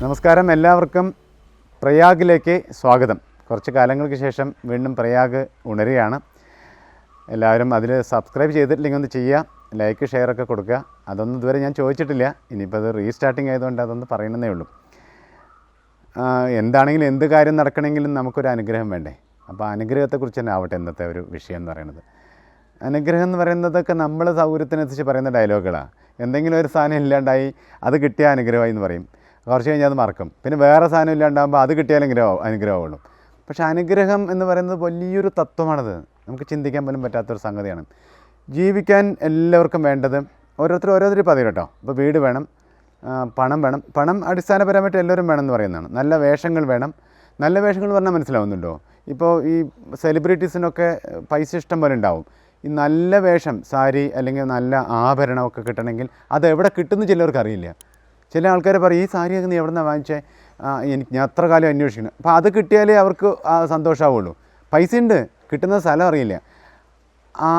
നമസ്കാരം എല്ലാവർക്കും പ്രയാഗിലേക്ക് സ്വാഗതം. കുറച്ച് കാലങ്ങൾക്ക് ശേഷം വീണ്ടും പ്രയാഗ് ഉണരുകയാണ്. എല്ലാവരും അതിൽ സബ്സ്ക്രൈബ് ചെയ്തിട്ടില്ലെങ്കിൽ ഒന്ന് ചെയ്യുക ലൈക്ക് ഷെയർ ഒക്കെ കൊടുക്കുക. അതൊന്നും ഇതുവരെ ഞാൻ ചോദിച്ചിട്ടില്ല. ഇനിയിപ്പോൾ അത് റീസ്റ്റാർട്ടിങ് ആയതുകൊണ്ട് അതൊന്ന് പറയണമെന്നേ ഉള്ളൂ. എന്താണെങ്കിലും എന്ത് കാര്യം നടക്കണമെങ്കിലും നമുക്കൊരു അനുഗ്രഹം വേണ്ടേ? അപ്പോൾ അനുഗ്രഹത്തെക്കുറിച്ച് തന്നെ ആവട്ടെ ഇന്നത്തെ ഒരു വിഷയം എന്ന് പറയുന്നത്. അനുഗ്രഹം എന്ന് പറയുന്നതൊക്കെ നമ്മൾ സൗകര്യത്തിനനുസരിച്ച് പറയുന്ന ഡയലോഗുകളാണ് എന്തെങ്കിലും ഒരു സാധനം ഇല്ലാണ്ടായി അത് കിട്ടിയ അനുഗ്രഹമായി എന്ന് പറയും. കുറച്ച് കഴിഞ്ഞാൽ അത് മറക്കും. പിന്നെ വേറെ സാധനം ഇല്ലാണ്ടാകുമ്പോൾ അത് കിട്ടിയാലും അനുഗ്രഹം അനുഗ്രഹമുള്ളൂ പക്ഷേ അനുഗ്രഹം എന്ന് പറയുന്നത് വലിയൊരു തത്വമാണത്. നമുക്ക് ചിന്തിക്കാൻ പോലും പറ്റാത്തൊരു സംഗതിയാണ്. ജീവിക്കാൻ എല്ലാവർക്കും വേണ്ടത് ഓരോരുത്തർ ഓരോരുത്തർ പതിവ് കേട്ടോ. ഇപ്പോൾ വീട് വേണം പണം വേണം. പണം അടിസ്ഥാനപരമായിട്ട് എല്ലാവരും വേണം എന്ന് പറയുന്നതാണ്. നല്ല വേഷങ്ങൾ വേണം. നല്ല വേഷങ്ങൾ പറഞ്ഞാൽ മനസ്സിലാവുന്നുണ്ടോ? ഇപ്പോൾ ഈ സെലിബ്രിറ്റീസിനൊക്കെ പൈസ ഇഷ്ടം പോലെ ഉണ്ടാവും. ഈ നല്ല വേഷം സാരി അല്ലെങ്കിൽ നല്ല ആഭരണമൊക്കെ കിട്ടണമെങ്കിൽ അത് എവിടെ കിട്ടുന്നു ചിലവർക്ക് അറിയില്ല. ചില ആൾക്കാർ പറയും ഈ സാരി നീ എവിടെ നിന്നാണ് വാങ്ങിച്ചേ എനിക്ക് ഞാൻ അത്ര കാലം അന്വേഷിക്കണം അപ്പോൾ അത് കിട്ടിയാലേ അവർക്ക് സന്തോഷമാവുള്ളൂ പൈസ ഉണ്ട് കിട്ടുന്ന സ്ഥലം അറിയില്ല.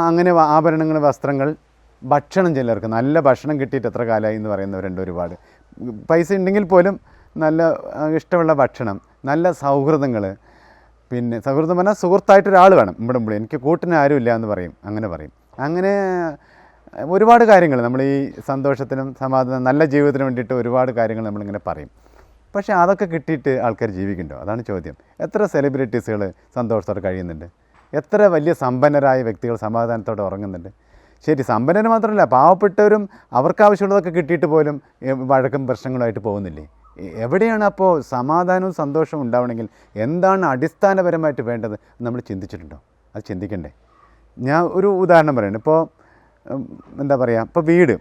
അങ്ങനെ ആഭരണങ്ങൾ വസ്ത്രങ്ങൾ ഭക്ഷണം ചിലർക്ക് നല്ല ഭക്ഷണം കിട്ടിയിട്ട് എത്ര കാലമായി എന്ന് പറയുന്നവരുണ്ട് ഒരുപാട്. പൈസ ഉണ്ടെങ്കിൽ പോലും നല്ല ഇഷ്ടമുള്ള ഭക്ഷണം നല്ല സൗഹൃദങ്ങൾ. പിന്നെ സൗഹൃദം പറഞ്ഞാൽ സുഹൃത്തായിട്ട് ഒരാൾ വേണം. ഇവിടെ ഇവിടെ. എനിക്ക് കൂട്ടിന് ആരുമില്ല എന്ന് പറയും. അങ്ങനെ പറയും. അങ്ങനെ ഒരുപാട് കാര്യങ്ങൾ നമ്മൾ ഈ സന്തോഷത്തിനും സമാധാനം നല്ല ജീവിതത്തിന് വേണ്ടിയിട്ട് ഒരുപാട് കാര്യങ്ങൾ നമ്മളിങ്ങനെ പറയും. പക്ഷേ അതൊക്കെ കിട്ടിയിട്ട് ആൾക്കാർ ജീവിക്കുന്നുണ്ടോ? അതാണ് ചോദ്യം. എത്ര സെലിബ്രിറ്റീസുകൾ സന്തോഷത്തോടെ കഴിയുന്നുണ്ട്? എത്ര വലിയ സമ്പന്നരായ വ്യക്തികൾ സമാധാനത്തോടെ ഉറങ്ങുന്നുണ്ട്? ശരി സമ്പന്നർ മാത്രമല്ല പാവപ്പെട്ടവരും അവർക്ക് ആവശ്യമുള്ളതൊക്കെ കിട്ടിയിട്ട് പോലും വഴക്കും പ്രശ്നങ്ങളുമായിട്ട് പോകുന്നില്ലേ? എവിടെയാണ് അപ്പോൾ സമാധാനവും സന്തോഷവും ഉണ്ടാവണമെങ്കിൽ എന്താണ് അടിസ്ഥാനപരമായിട്ട് വേണ്ടത് നമ്മൾ ചിന്തിച്ചിട്ടുണ്ടോ? അത് ചിന്തിക്കണ്ടേ. ഞാൻ ഒരു ഉദാഹരണം പറയുന്നത് ഇപ്പോൾ എന്താ പറയുക ഇപ്പോൾ വീട്.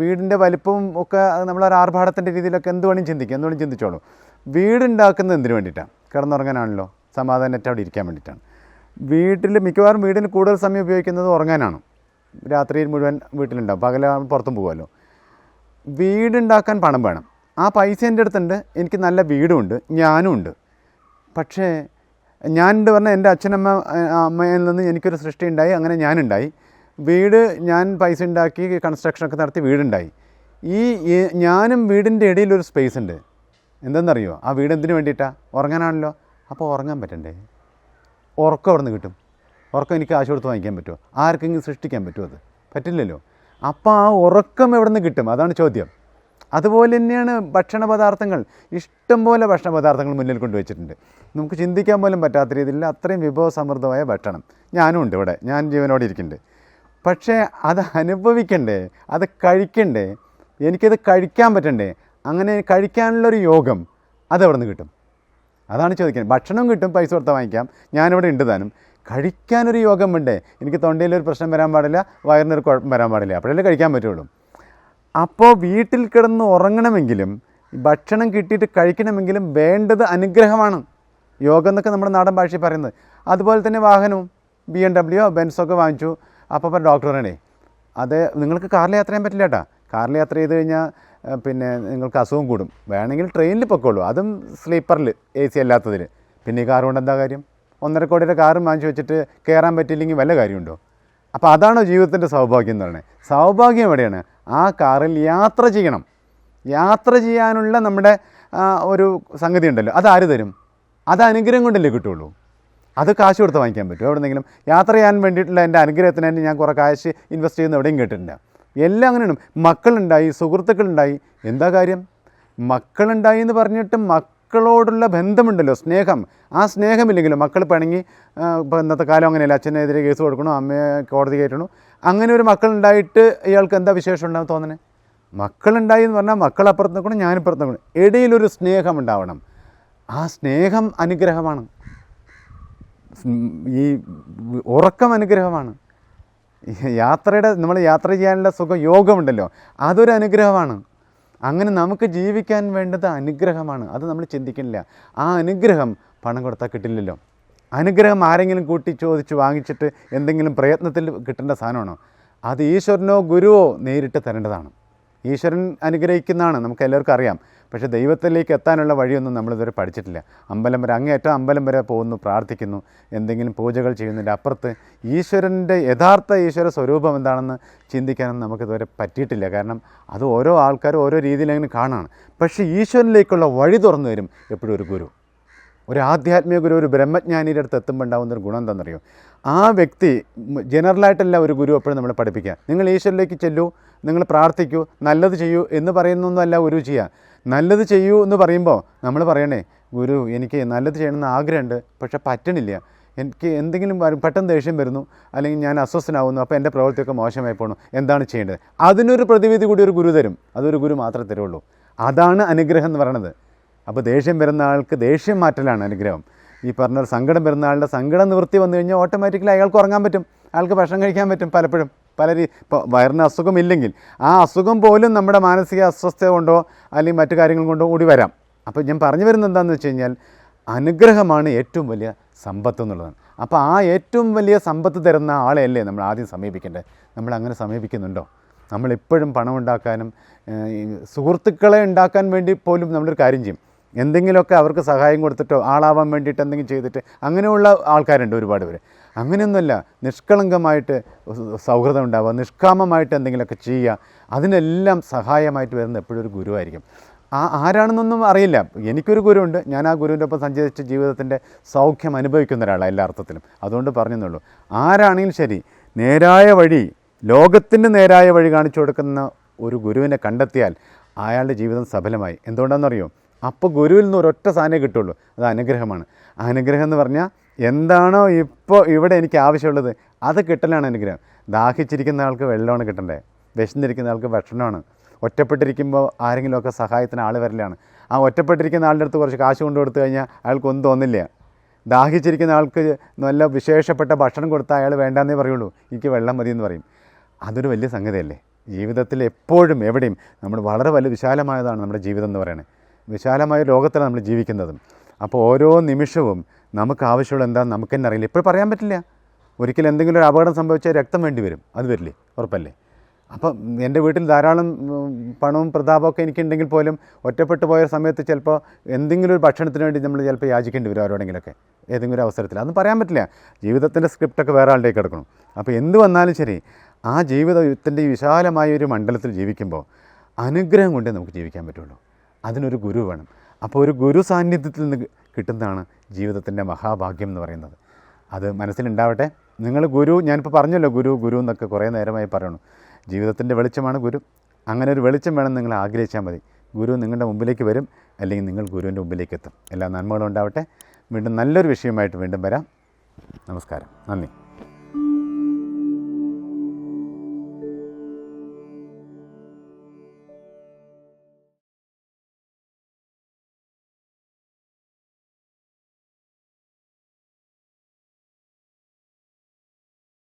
വീടിന്റെ വലിപ്പവും ഒക്കെ നമ്മളൊരു ആർഭാടത്തിന്റെ രീതിയിലൊക്കെ എന്ത് വേണമെങ്കിലും ചിന്തിക്കുക എന്ത് വേണമെങ്കിലും ചിന്തിച്ചോളൂ. വീടുണ്ടാക്കുന്നത് എന്തിനു വേണ്ടിയിട്ടാണ് കിടന്നുറങ്ങാനാണല്ലോ സമാധാനമായിട്ട് അവിടെ ഇരിക്കാൻ വേണ്ടിയിട്ടാണ്. വീട്ടിൽ മിക്കവാറും വീടിന് കൂടുതൽ സമയം ഉപയോഗിക്കുന്നത് ഉറങ്ങാനാണ്. രാത്രിയിൽ മുഴുവൻ വീട്ടിലുണ്ടാവും പകലാണ് പുറത്തും പോകുമല്ലോ വീടുണ്ടാക്കാൻ പണം വേണം. ആ പൈസ എന്റെ അടുത്തുണ്ട് എനിക്ക് നല്ല വീടുമുണ്ട് ഞാനും ഉണ്ട് പക്ഷേ ഞാനുണ്ട് പറഞ്ഞാൽ എന്റെ അച്ഛനമ്മ അമ്മയിൽ നിന്ന് എനിക്കൊരു സൃഷ്ടി ഉണ്ടായി അങ്ങനെ ഞാനുണ്ടായി. വീട് ഞാൻ പൈസ ഉണ്ടാക്കി കൺസ്ട്രക്ഷനൊക്കെ നടത്തി വീടുണ്ടായി. ഈ ഞാനും വീടിന്റെ ഇടയിൽ ഒരു സ്പേസ് ഉണ്ട്. എന്തെന്നറിയോ? ആ വീട് എന്തിനു വേണ്ടിയിട്ടാണ് ഉറങ്ങാനാണല്ലോ. അപ്പോൾ ഉറങ്ങാൻ പറ്റണ്ടേ? ഉറക്കം അവിടെ നിന്ന് കിട്ടും. ഉറക്കം എനിക്ക് കാശ് കൊടുത്ത് വാങ്ങിക്കാൻ പറ്റുമോ? ആർക്കെങ്കിലും സൃഷ്ടിക്കാൻ പറ്റുമോ അത്? പറ്റില്ലല്ലോ. അപ്പോൾ ആ ഉറക്കം എവിടെ നിന്ന് കിട്ടും? അതാണ് ചോദ്യം. അതുപോലെ തന്നെയാണ് ഭക്ഷണ പദാർത്ഥങ്ങൾ. ഇഷ്ടംപോലെ ഭക്ഷണ പദാർത്ഥങ്ങൾ മുന്നിൽ കൊണ്ടുവച്ചിട്ടുണ്ട് നമുക്ക് ചിന്തിക്കാൻ പോലും പറ്റാത്ത രീതിയിൽ അത്രയും വിഭവസമൃദ്ധമായ ഭക്ഷണം. ഞാനും ഉണ്ട് ഇവിടെ. ഞാൻ ജീവനോടെ ഇരിക്കുന്നുണ്ട്. പക്ഷേ അത് അനുഭവിക്കണ്ടേ അത് കഴിക്കണ്ടേ എനിക്കത് കഴിക്കാൻ പറ്റണ്ടേ അങ്ങനെ കഴിക്കാനുള്ളൊരു യോഗം അതെവിടെ നിന്ന് കിട്ടും? അതാണ് ചോദിക്കുന്നത്. ഭക്ഷണം കിട്ടും പൈസ കൊടുത്താൽ വാങ്ങിക്കാം. ഞാനിവിടെ ഉണ്ട് താനും. കഴിക്കാനൊരു യോഗം വേണ്ടേ എനിക്ക് തൊണ്ടയിലൊരു പ്രശ്നം വരാൻ പാടില്ല വയറിനൊരു കുഴപ്പം വരാൻ പാടില്ല. അപ്പോഴല്ലേ കഴിക്കാൻ പറ്റുള്ളൂ. അപ്പോൾ വീട്ടിൽ കിടന്ന് ഉറങ്ങണമെങ്കിലും ഭക്ഷണം കിട്ടിയിട്ട് കഴിക്കണമെങ്കിലും വേണ്ടത് അനുഗ്രഹമാണ്. യോഗം എന്നൊക്കെ നമ്മുടെ നാടൻ ഭാഷയിൽ പറയുന്നത്. അതുപോലെ തന്നെ വാഹനവും ബി എം ഡബ്ല്യു ബെൻസൊക്കെ വാങ്ങിച്ചു. അപ്പോൾ ഡോക്ടർ പറയണേ അത് നിങ്ങൾക്ക് കാറിൽ യാത്ര ചെയ്യാൻ പറ്റില്ല കേട്ടാ കാറിൽ യാത്ര ചെയ്ത് കഴിഞ്ഞാൽ പിന്നെ നിങ്ങൾക്ക് അസുഖം കൂടും. വേണമെങ്കിൽ ട്രെയിനിൽ പൊക്കോളൂ. അതും സ്ലീപ്പറിൽ എ സി അല്ലാത്തതിൽ പിന്നെ ഈ കാർ കൊണ്ട് എന്താ കാര്യം? ഒന്നര കോടിയുടെ കാറും വാങ്ങിച്ചു വെച്ചിട്ട് കയറാൻ പറ്റിയില്ലെങ്കിൽ വല്ല കാര്യമുണ്ടോ? അപ്പോൾ അതാണോ ജീവിതത്തിന്റെ സൗഭാഗ്യം എന്ന് പറയുന്നത് സൗഭാഗ്യം എവിടെയാണ്? ആ കാറിൽ യാത്ര ചെയ്യണം. യാത്ര ചെയ്യാനുള്ള നമ്മുടെ ഒരു സംഗതി ഉണ്ടല്ലോ അത് ആര് തരും? അത് അനുഗ്രഹം കൊണ്ടല്ലേ കിട്ടുള്ളൂ. അത് കാശ് കൊടുത്ത് വാങ്ങിക്കാൻ പറ്റും. എവിടെന്നെങ്കിലും യാത്ര ചെയ്യാൻ വേണ്ടിയിട്ടുള്ള എന്റെ അനുഗ്രഹത്തിന് തന്നെ ഞാൻ കുറേ കാശ് ഇൻവെസ്റ്റ് ചെയ്യുന്ന എവിടെയും കേട്ടിട്ടില്ല. എല്ലാം അങ്ങനെയാണ്. മക്കളുണ്ടായി സുഹൃത്തുക്കളുണ്ടായി. എന്താ കാര്യം? മക്കളുണ്ടായി എന്ന് പറഞ്ഞിട്ട് മക്കളോടുള്ള ബന്ധമുണ്ടല്ലോ സ്നേഹം. ആ സ്നേഹമില്ലെങ്കിലും മക്കൾ പിണങ്ങി ഇപ്പോൾ ഇന്നത്തെ കാലം അങ്ങനെയല്ല. അച്ഛനെതിരെ കേസ് കൊടുക്കണോ അമ്മയെ കോടതി കയറ്റണോ? അങ്ങനെ ഒരു മക്കളുണ്ടായിട്ട് ഇയാൾക്ക് എന്താ വിശേഷം ഉണ്ടാകും തോന്നണേ? മക്കളുണ്ടായി എന്ന് പറഞ്ഞാൽ മക്കൾ അപ്പുറത്ത് നിൽക്കണം ഞാനിപ്പുറത്ത് നിൽക്കണം. ഇടയിലൊരു സ്നേഹം ഉണ്ടാവണം. ആ സ്നേഹം അനുഗ്രഹമാണ്. ഈ ഉറക്കം അനുഗ്രഹമാണ്. യാത്രയുടെ നമ്മൾ യാത്ര ചെയ്യാനുള്ള സുഖം യോഗമുണ്ടല്ലോ. അതൊരു അനുഗ്രഹമാണ്. അങ്ങനെ നമുക്ക് ജീവിക്കാൻ വേണ്ടത് അനുഗ്രഹമാണ്. അത് നമ്മൾ ചിന്തിക്കുന്നില്ല. ആ അനുഗ്രഹം പണം കൊടുത്താൽ കിട്ടില്ലല്ലോ. അനുഗ്രഹം ആരെങ്കിലും കൂട്ടി ചോദിച്ച് വാങ്ങിച്ചിട്ട് എന്തെങ്കിലും പ്രയത്നത്തിൽ കിട്ടേണ്ട സാധനമാണോ? അത് ഈശ്വരനോ ഗുരുവോ നേരിട്ട് തരേണ്ടതാണ്. ഈശ്വരൻ അനുഗ്രഹിക്കുന്നതാണ് നമുക്ക് എല്ലാവർക്കും അറിയാം. പക്ഷേ ദൈവത്തിലേക്ക് എത്താനുള്ള വഴിയൊന്നും നമ്മളിതുവരെ പഠിച്ചിട്ടില്ല. അമ്പലം വരെ അങ്ങേറ്റം അമ്പലം വരെ പോകുന്നു പ്രാർത്ഥിക്കുന്നു എന്തെങ്കിലും പൂജകൾ ചെയ്യുന്നതിന്റെ അപ്പുറത്ത് ഈശ്വരന്റെ യഥാർത്ഥ ഈശ്വര സ്വരൂപം എന്താണെന്ന് ചിന്തിക്കാനൊന്നും നമുക്കിതുവരെ പറ്റിയിട്ടില്ല. കാരണം അത് ഓരോ ആൾക്കാരും ഓരോ രീതിയിൽ അങ്ങനെ കാണാണ്. പക്ഷേ ഈശ്വരനിലേക്കുള്ള വഴി തുറന്നു തരും എപ്പോഴും ഒരു ഗുരു. ഒരു ആധ്യാത്മിക ഗുരു ഒരു ബ്രഹ്മജ്ഞാനിയുടെ അടുത്ത് എത്തുമ്പോൾ ഉണ്ടാകുന്ന ഒരു ഗുണം എന്താണെന്നറിയോ? ആ വ്യക്തി ജനറലായിട്ടല്ല ഒരു ഗുരു എപ്പോഴും നമ്മളെ പഠിപ്പിക്കുക. നിങ്ങൾ ഈശ്വരിലേക്ക് ചെല്ലൂ നിങ്ങൾ പ്രാർത്ഥിക്കൂ നല്ലത് ചെയ്യൂ എന്ന് പറയുന്നൊന്നുമല്ല ഗുരു ചെയ്യുക നല്ലത് ചെയ്യൂ എന്ന് പറയുമ്പോൾ നമ്മൾ പറയണേ ഗുരു എനിക്ക് നല്ലത് ചെയ്യണമെന്ന് ആഗ്രഹമുണ്ട് പക്ഷേ പറ്റണില്ല. എനിക്ക് എന്തെങ്കിലും പെട്ടെന്ന് ദേഷ്യം വരുന്നു അല്ലെങ്കിൽ ഞാൻ അസ്വസ്ഥനാവുന്നു അപ്പോൾ എന്റെ പ്രവൃത്തിയൊക്കെ മോശമായി പോകണം എന്താണ് ചെയ്യേണ്ടത്? അതിനൊരു പ്രതിവിധി കൂടി ഒരു ഗുരു തരും. അതൊരു ഗുരു മാത്രമേ തരുള്ളൂ. അതാണ് അനുഗ്രഹം എന്ന് പറയണത്. അപ്പോൾ ദേഷ്യം വരുന്ന ആൾക്ക് ദേഷ്യം മാറ്റലാണ് അനുഗ്രഹം. ഈ പറഞ്ഞ സങ്കടം വരുന്ന ആളുടെ സങ്കടം നിവൃത്തി വന്നു കഴിഞ്ഞാൽ ഓട്ടോമാറ്റിക്കലി അയാൾക്ക് ഉറങ്ങാൻ പറ്റും. അയാൾക്ക് ഭക്ഷണം കഴിക്കാൻ പറ്റും പലപ്പോഴും. പല രീ ഇപ്പോൾ വയറിന് അസുഖമില്ലെങ്കിൽ ആ അസുഖം പോലും നമ്മുടെ മാനസിക അസ്വസ്ഥത കൊണ്ടോ അല്ലെങ്കിൽ മറ്റു കാര്യങ്ങൾ കൊണ്ടോ കൂടി വരാം. അപ്പോൾ ഞാൻ പറഞ്ഞു വരുന്നത് എന്താണെന്ന് വെച്ച് കഴിഞ്ഞാൽ അനുഗ്രഹമാണ് ഏറ്റവും വലിയ സമ്പത്ത് എന്നുള്ളതാണ്. അപ്പോൾ ആ ഏറ്റവും വലിയ സമ്പത്ത് തരുന്ന ആളെയല്ലേ നമ്മൾ ആദ്യം സമീപിക്കേണ്ടത്? നമ്മൾ അങ്ങനെ സമീപിക്കുന്നുണ്ടോ? നമ്മളിപ്പോഴും പണം ഉണ്ടാക്കാനും സുഹൃത്തുക്കളെ ഉണ്ടാക്കാൻ വേണ്ടി പോലും നമ്മളൊരു കാര്യം ചെയ്യും. എന്തെങ്കിലുമൊക്കെ അവർക്ക് സഹായം കൊടുത്തിട്ടോ ആളാവാൻ വേണ്ടിയിട്ട് എന്തെങ്കിലും ചെയ്തിട്ട് അങ്ങനെയുള്ള ആൾക്കാരുണ്ട് ഒരുപാട് പേര്. അങ്ങനെയൊന്നുമല്ല നിഷ്കളങ്കമായിട്ട് സൗഹൃദം ഉണ്ടാവുക നിഷ്കാമമായിട്ട് എന്തെങ്കിലുമൊക്കെ ചെയ്യുക അതിനെല്ലാം സഹായമായിട്ട് വരുന്ന എപ്പോഴും ഒരു ഗുരുവായിരിക്കും. ആ ആരാണെന്നൊന്നും അറിയില്ല. എനിക്കൊരു ഗുരുവുണ്ട്. ഞാൻ ആ ഗുരുവിന്റെ ഒപ്പം സഞ്ചരിച്ച ജീവിതത്തിന്റെ സൗഖ്യം അനുഭവിക്കുന്ന ഒരാളാണ് എല്ലാ അർത്ഥത്തിലും. അതുകൊണ്ട് പറഞ്ഞെന്നുള്ളൂ. ആരാണെങ്കിലും ശരി നേരായ വഴി ലോകത്തിന്റെ നേരായ വഴി കാണിച്ചു കൊടുക്കുന്ന ഒരു ഗുരുവിനെ കണ്ടെത്തിയാൽ അയാളുടെ ജീവിതം സഫലമായി. എന്തുകൊണ്ടാണെന്നറിയോ? അപ്പോൾ ഗുരുവിൽ നിന്ന് ഒരൊറ്റ സാധനമേ കിട്ടുള്ളൂ. അത് അനുഗ്രഹമാണ്. അനുഗ്രഹം എന്ന് പറഞ്ഞാൽ എന്താണോ ഇപ്പോൾ ഇവിടെ എനിക്ക് ആവശ്യമുള്ളത് അത് കിട്ടലാണ് അനുഗ്രഹം. ദാഹിച്ചിരിക്കുന്ന ആൾക്ക് വെള്ളമാണ് കിട്ടണ്ടേ? വിശന്നിരിക്കുന്ന ആൾക്ക് ഭക്ഷണമാണ്. ഒറ്റപ്പെട്ടിരിക്കുമ്പോൾ ആരെങ്കിലുമൊക്കെ സഹായത്തിന് ആൾ വരലാണ്. ആ ഒറ്റപ്പെട്ടിരിക്കുന്ന ആളുടെ അടുത്ത് കുറച്ച് കാശ് കൊണ്ടു കൊടുത്തു കഴിഞ്ഞാൽ അയാൾക്കൊന്നും തോന്നില്ല. ദാഹിച്ചിരിക്കുന്ന ആൾക്ക് നല്ല വിശേഷപ്പെട്ട ഭക്ഷണം കൊടുത്താൽ അയാൾ വേണ്ടാന്നേ പറയുള്ളൂ. എനിക്ക് വെള്ളം മതി എന്ന് പറയും. അതൊരു വലിയ സംഗതിയല്ലേ? ജീവിതത്തിൽ എപ്പോഴും എവിടെയും നമ്മൾ വളരെ വലിയ വിശാലമായതാണ് നമ്മുടെ ജീവിതം എന്ന് പറയുന്നത് വിശാലമായ ലോകത്തിലാണ് നമ്മൾ ജീവിക്കുന്നതും. അപ്പോൾ ഓരോ നിമിഷവും നമുക്ക് ആവശ്യമുള്ള എന്താണെന്ന് നമുക്ക് തന്നെ അറിയില്ല. ഇപ്പോൾ പറയാൻ പറ്റില്ല. ഒരിക്കലും എന്തെങ്കിലും ഒരു അപകടം സംഭവിച്ചാൽ രക്തം വേണ്ടി വരും. അത് വരില്ലേ? ഉറപ്പല്ലേ? അപ്പം എന്റെ വീട്ടിൽ ധാരാളം പണവും പ്രതാപമൊക്കെ എനിക്കുണ്ടെങ്കിൽ പോലും ഒറ്റപ്പെട്ടു പോയ സമയത്ത് ചിലപ്പോൾ എന്തെങ്കിലും ഒരു ഭക്ഷണത്തിന് വേണ്ടി നമ്മൾ ചിലപ്പോൾ യാചിക്കേണ്ടി വരും ആരോടെങ്കിലൊക്കെ ഏതെങ്കിലും ഒരു അവസരത്തിൽ. അതൊന്നും പറയാൻ പറ്റില്ല. ജീവിതത്തിന്റെ സ്ക്രിപ്റ്റൊക്കെ വേറെ ആളുടെ കിടക്കണം. അപ്പോൾ എന്ത് വന്നാലും ശരി ആ ജീവിതത്തിന്റെ വിശാലമായ ഒരു മണ്ഡലത്തിൽ ജീവിക്കുമ്പോൾ അനുഗ്രഹം കൊണ്ടേ നമുക്ക് ജീവിക്കാൻ പറ്റുള്ളൂ. അതിനൊരു ഗുരു വേണം. അപ്പോൾ ഒരു ഗുരു സാന്നിധ്യത്തിൽ നിന്ന് കിട്ടുന്നതാണ് ജീവിതത്തിന്റെ മഹാഭാഗ്യം എന്ന് പറയുന്നത്. അത് മനസ്സിലുണ്ടാവട്ടെ. നിങ്ങൾ ഗുരു ഞാനിപ്പോൾ പറഞ്ഞല്ലോ ഗുരു ഗുരു എന്നൊക്കെ കുറേ നേരമായി പറയണു. ജീവിതത്തിന്റെ വെളിച്ചമാണ് ഗുരു. അങ്ങനെ ഒരു വെളിച്ചം വേണം നിങ്ങൾ ആഗ്രഹിച്ചാൽ മതി. ഗുരു നിങ്ങളുടെ മുമ്പിലേക്ക് വരും അല്ലെങ്കിൽ നിങ്ങൾ ഗുരുവിന്റെ മുമ്പിലേക്ക് എത്തും. എല്ലാ നന്മകളും ഉണ്ടാവട്ടെ. വീണ്ടും നല്ലൊരു വിഷയമായിട്ട് വീണ്ടും വരാം. നമസ്കാരം. നന്ദി.